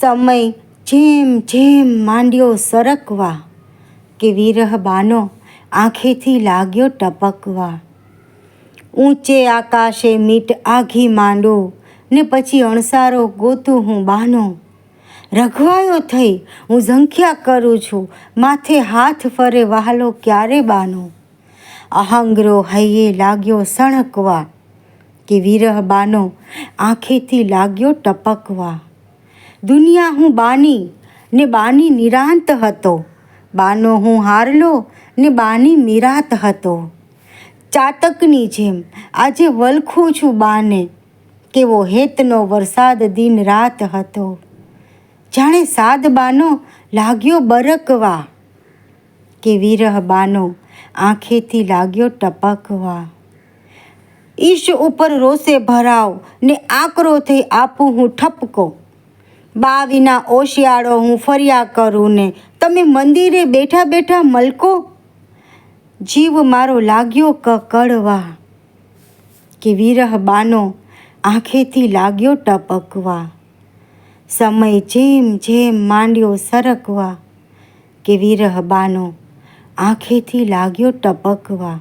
સમય જેમ જેમ માંડ્યો સરકવા, કે વિરહ બાનો આંખેથી લાગ્યો ટપકવા. ઊંચે આકાશે મીટ આઘી માંડો, ને પછી અણસારો ગોતું હું બાનો. રઘવાયો થઈ હું ઝંખ્યા કરું છું, માથે હાથ ફરે વહાલો ક્યારે બાનો? અહંગરો હૈયે લાગ્યો સણકવા, કે વિરહ બાનો આંખેથી લાગ્યો ટપકવા. દુનિયા હું બાની ને બાની નિરાંત હતો. બાનો હું હારલો ને બાની નિરાત હતો. ચાતકની જેમ આજે વલખું છું બાને, કેવો હેતનો વરસાદ દિન રાત હતો. જાણે સાદ બાનો લાગ્યો બરકવા, કે વિરહ બાનો આંખેથી લાગ્યો ટપકવા. ઈશ ઉપર રોષે ભરાવ ને આકરો થઈ આપું હું ઠપકો બા વિના ઓશિયાળો હું ફર્યા કરું ને તમે મંદિરે બેઠા બેઠા મલકો? જીવ મારો લાગ્યો કકડવા કે વિરહ બાનો આંખેથી લાગ્યો ટપકવા. સમય જેમ જેમ માંડ્યો સરકવા. કે વિરહ બાનો આંખેથી લાગ્યો ટપકવા.